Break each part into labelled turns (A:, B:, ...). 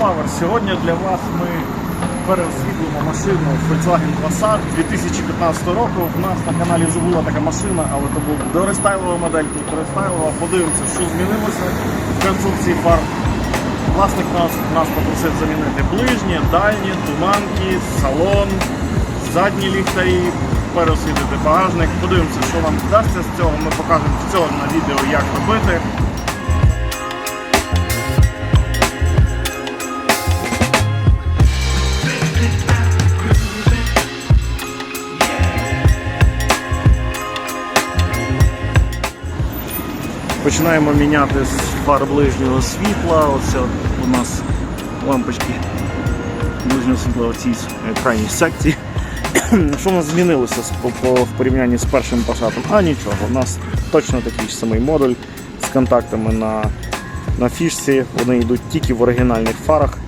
A: Power. Сьогодні для вас ми переосвітлимо машину Volkswagen Passat 2015 року. У нас на каналі вже була така машина, але це був дорестайлова модель, тут дорестайлова. Подивимося, що змінилося в конструкції фар. Власник нас, нас попросив замінити ближні, дальні, туманки, салон, задні ліхтарі, переосвітлити багажник. Подивимося, що нам вдасться з цього. Ми покажемо все на відео, як робити. Починаємо міняти з фар ближнього світла. Оце у нас лампочки ближнього світла в цій е, крайній секції. Що у нас змінилося в порівнянні з першим пасатом? А нічого, у нас точно такий ж самий модуль з контактами на, на фішці. Вони йдуть тільки в оригінальних фарах.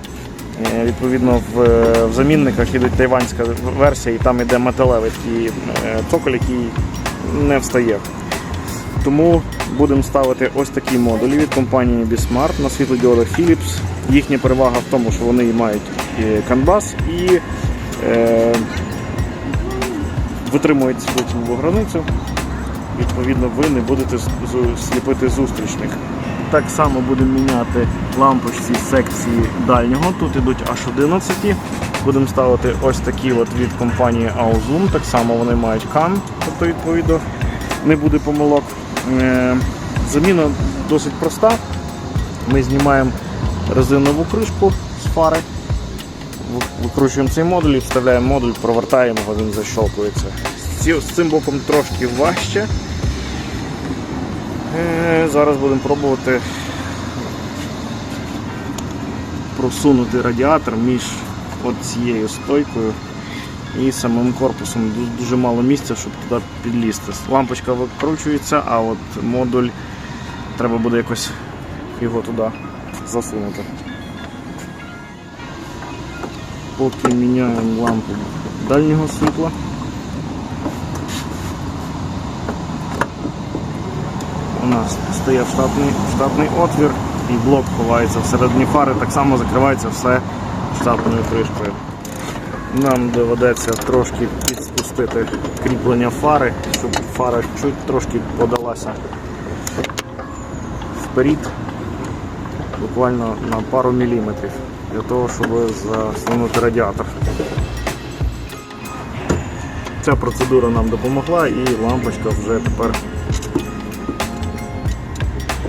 A: Е, Відповідно, в, в замінниках йдуть тайванська версія, і там йде металевий е, цоколь, який не встає. Тому будемо ставити ось такі модулі від компанії Bismart на світлодіодах Philips. Їхня перевага в тому, що вони мають е, канбас і е, витримують світлову границю. Відповідно, ви не будете сліпити зустрічних. Так само будемо міняти лампочці секції дальнього. Тут йдуть аж 11. Будемо ставити ось такі от від компанії Auzum. Так само вони мають CAN, тобто відповідно не буде помилок. Е, Заміна досить проста. Ми знімаємо резинову кришку з фари, викручуємо цей модуль і вставляємо модуль, провертаємо його, він защолкується. З цим боком трошки важче. Е, Зараз будемо пробувати просунути радіатор між цією стойкою і самим корпусом. Дуже мало місця, щоб туди підлізти. Лампочка викручується, а от модуль треба буде якось його туди засунути. Поки міняємо лампу дальнього світла. У нас стає штатний, штатний отвір і блок ховається всередині фари, так само закривається все штатною кришкою. Нам доведеться трошки підспустити кріплення фари, щоб фара чуть трошки подалася вперед, буквально на пару міліметрів, для того, щоб засунути радіатор. Ця процедура нам допомогла і лампочка вже тепер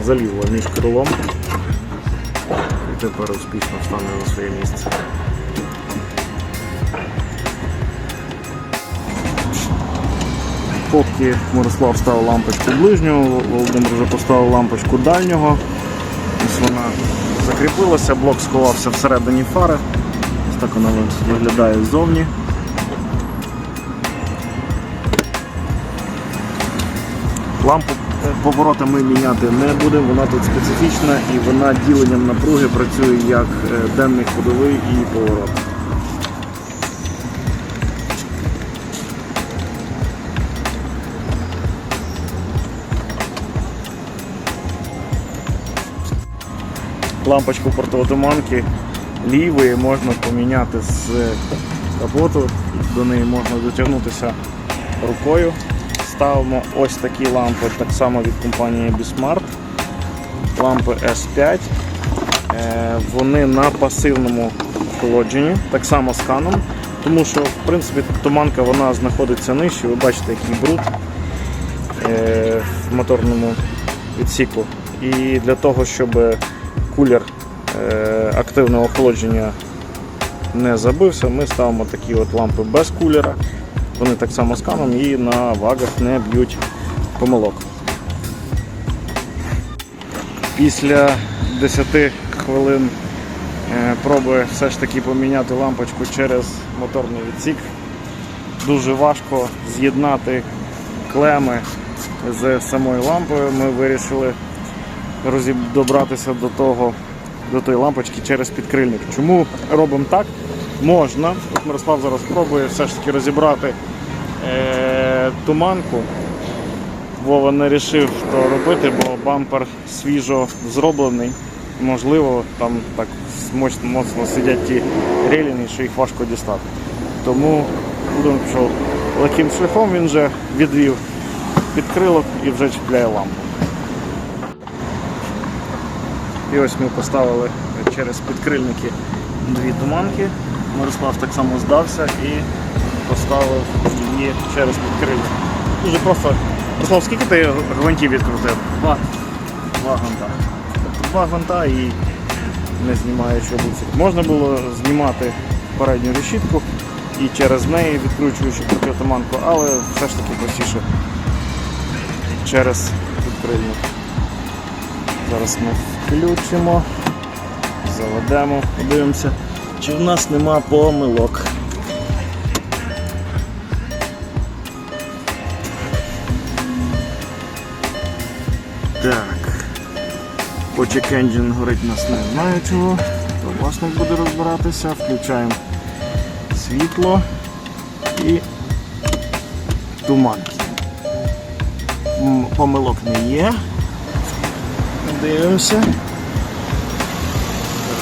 A: залізла між крилом і тепер успішно стане на своє місце. Поки Мирослав ставив лампочку ближнього, Володимир вже поставив лампочку дальнього. Ось вона закріпилася, блок сховався всередині фари. Ось так вона виглядає ззовні. Лампу е, поворота ми міняти не будемо, вона тут специфічна і вона діленням напруги працює як е, денний ходовий і поворот. Лампочку противотуманки лівої можна поміняти з капоту, до неї можна дотягнутися рукою. Ставимо ось такі лампи, так само від компанії Bismart. Лампи S5. Е, Вони на пасивному охолодженні, так само з каном, тому що в принципі туманка вона знаходиться нижче, ви бачите, який бруд е, в моторному відсіку. І для того, щоб кулер е, активного охолодження не забився, ми ставимо такі от лампи без кулера. Вони так само з каном і на вагах не б'ють помилок. Після 10 хвилин е, проби все ж таки поміняти лампочку через моторний відсік. Дуже важко з'єднати клеми з самою лампою. Ми вирішили добратися до того, до тої лампочки через підкрильник. Чому робимо так? Можна. От Мирослав зараз спробує все ж таки розібрати е, туманку. Вова не вирішив то робити, бо бампер свіжо зроблений. можливо, там так моцно, моцно сидять ті релінги, що їх важко дістати. Тому будемо пішов легким шляхом, він вже відвів підкрилок і вже чіпляє лампу. І ось ми поставили через підкрильники дві туманки. Мирослав так само здався і поставив її через підкрильник. Дуже просто. Мирослав, скільки ти гвинтів відкрутив?
B: Два.
A: Два гвинта. Тобто два гвинта і не знімаючи обуці. Можна було знімати передню решітку і через неї відкручуючи протитуманку, але все ж таки простіше через підкрильник. Зараз ми включимо, заведемо, подивимося, чи в нас нема помилок. Так. Почек Engine горить нас не знаю чого. То власник буде розбиратися. Включаємо світло і туманки. М, Помилок не є. Дивимося.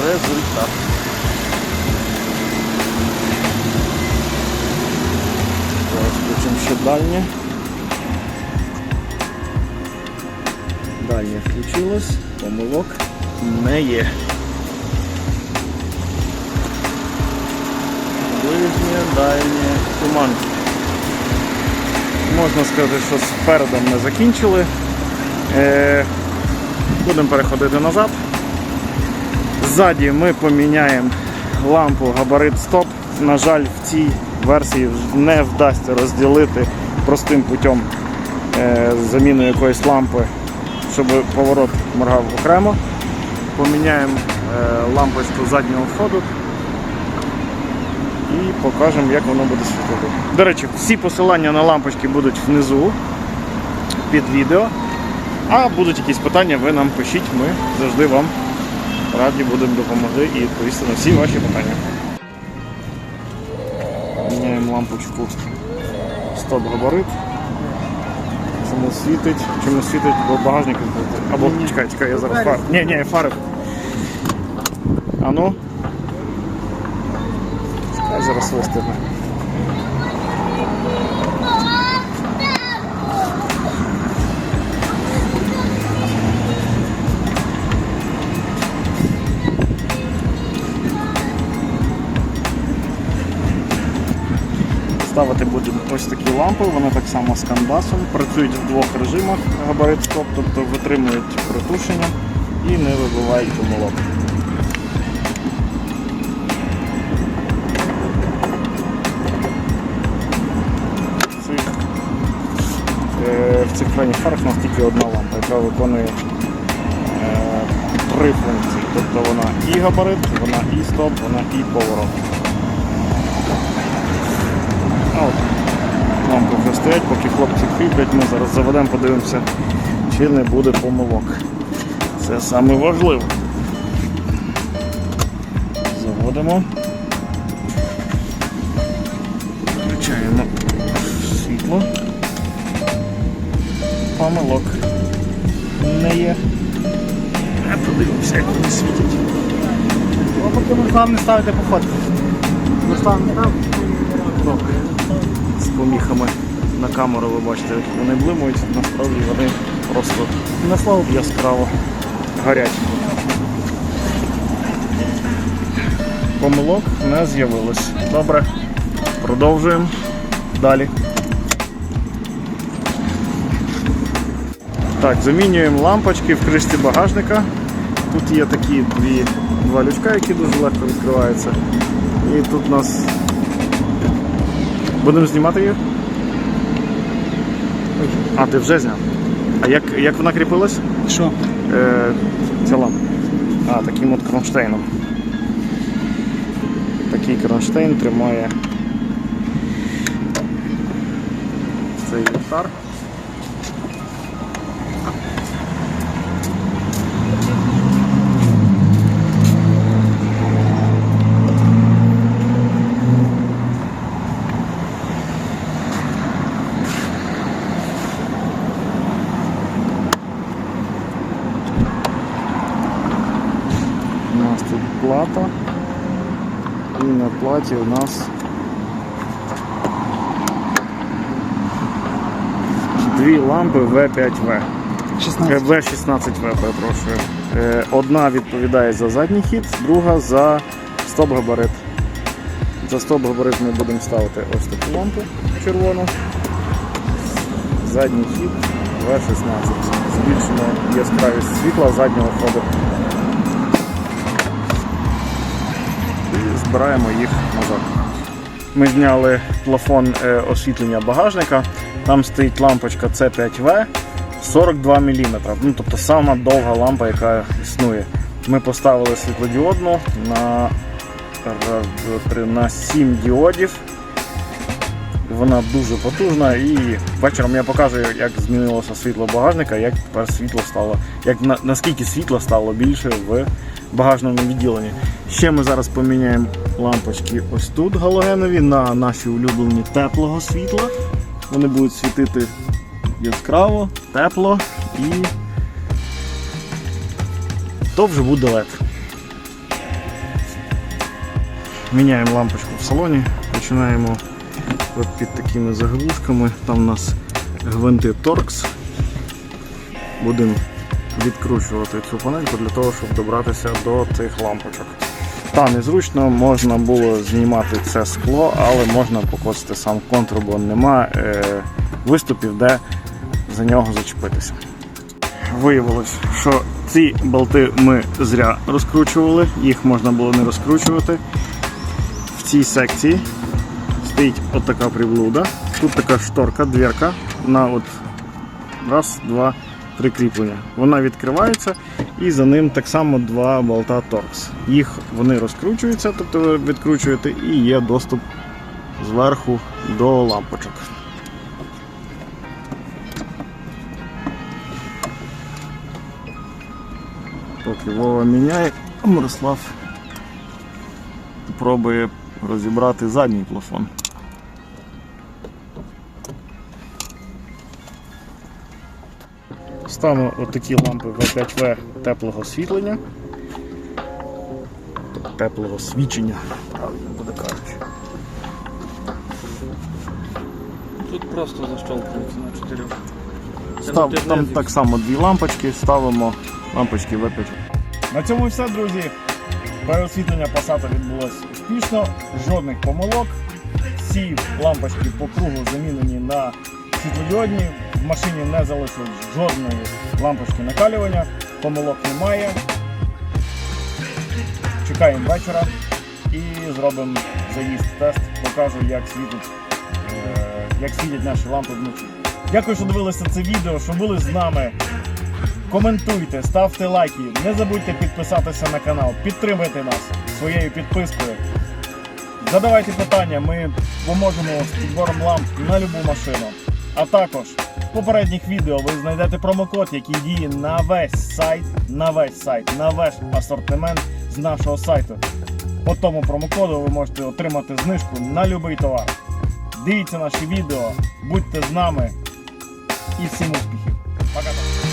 A: Результат. Включимо ще дальнє. Дальнє включилось, помилок не є. Ближнє, дальнє, туманки. Можна сказати, що з передом ми закінчили. Будемо переходити назад. Ззаді ми поміняємо лампу габарит стоп. На жаль, в цій версії не вдасться розділити простим путем е, заміну якоїсь лампи, щоб поворот моргав окремо. Поміняємо е, лампочку заднього входу і покажемо, як воно буде світити. До речі, всі посилання на лампочки будуть внизу під відео. А будуть якісь питання, ви нам пишіть, ми завжди вам раді будемо допомогти і відповісти на всі ваші питання. Міняємо лампочку стоп габарит. Чому світить? Чому світить, бо багажник відкритий. Або чекай, чекай, я зараз фар. Ні, ні, фари. А ну. Чекай, зараз вистигне. Ось такі лампи, вони так само з канбасом, працюють в двох режимах габарит стоп, тобто витримують притушення і не вибивають помилок. Е, в цих крайніх фарах у нас тільки одна лампа, яка виконує е, три функції. Тобто вона і габарит, вона і стоп, вона і поворот. Ми зараз заведемо, подивимося, чи не буде помилок. Це саме важливо. Заводимо. Включаємо світло. Помилок не є. А подивимося, як вони світять.
B: А поки ми вам не ставите по фото. Руслан не став?
A: Добре. З поміхами на камеру ви бачите, як вони блимують, насправді вони просто
B: На слово.
A: яскраво горять. Помилок не з'явилось. Добре. Продовжуємо далі. Так, замінюємо лампочки в кришці багажника. Тут є такі дві, два лючка, які дуже легко відкриваються. І тут у нас. Будемо знімати їх? А, ти вже зняв. А як, як вона кріпилась?
B: Що?
A: Е, ця лампа. А, таким от кронштейном. Такий кронштейн тримає цей ліхтар. Результаті у нас дві лампи V5V.
B: 16.
A: В16В, перепрошую. Е, Одна відповідає за задній хід, друга за стоп-габарит. За стоп-габарит ми будемо ставити ось таку лампу червону. Задній хід В16. Збільшимо яскравість світла заднього ходу. Збираємо їх назад. Ми зняли плафон е, освітлення багажника. Там стоїть лампочка C5V 42 мм. Ну, тобто сама довга лампа, яка існує. Ми поставили світлодіодну на, на 7 діодів. Вона дуже потужна і вечором я покажу, як змінилося світло багажника, як тепер світло стало, як на, наскільки світла стало більше в багажному відділенні. Ще ми зараз поміняємо лампочки ось тут галогенові на наші улюблені теплого світла. Вони будуть світити яскраво, тепло і то вже буде LED. Міняємо лампочку в салоні, починаємо от під такими заглушками. Там у нас гвинти Torx. Будемо відкручувати цю панельку для того, щоб добратися до цих лампочок. Та незручно, можна було знімати це скло, але можна покосити сам контур, бо нема е, виступів, де за нього зачепитися. Виявилось, що ці болти ми зря розкручували, їх можна було не розкручувати. В цій секції стоїть от така приблуда. Тут така шторка, дверка на от раз, два, три кріплення. Вона відкривається і за ним так само два болта торкс. Їх вони розкручуються, тобто ви відкручуєте, і є доступ зверху до лампочок. Поки Вова міняє, Мирослав пробує розібрати задній плафон. Ставимо отакі лампи V5V теплого освітлення. Теплого свічення, правильно буде кажучи.
C: Тут просто защелкується на чотирьох.
A: Став, там так само дві лампочки, ставимо лампочки V5. На цьому все, друзі. Переосвітлення Passat відбулось успішно, жодних помилок. Всі лампочки по кругу замінені на світлодіодні. В машині не залишилось жодної лампочки накалювання, помилок немає. Чекаємо вечора і зробимо заїзд тест, покажу, як світить, е, як світять наші лампи вночі. Дякую, що дивилися це відео, що були з нами. Коментуйте, ставте лайки, не забудьте підписатися на канал, підтримайте нас своєю підпискою. Задавайте питання, ми поможемо з підбором ламп на любу машину. А також в попередніх відео ви знайдете промокод, який діє на весь сайт, на весь сайт, на весь асортимент з нашого сайту. По тому промокоду ви можете отримати знижку на будь-який товар. Дивіться наші відео, будьте з нами і всім успіхів. Пока.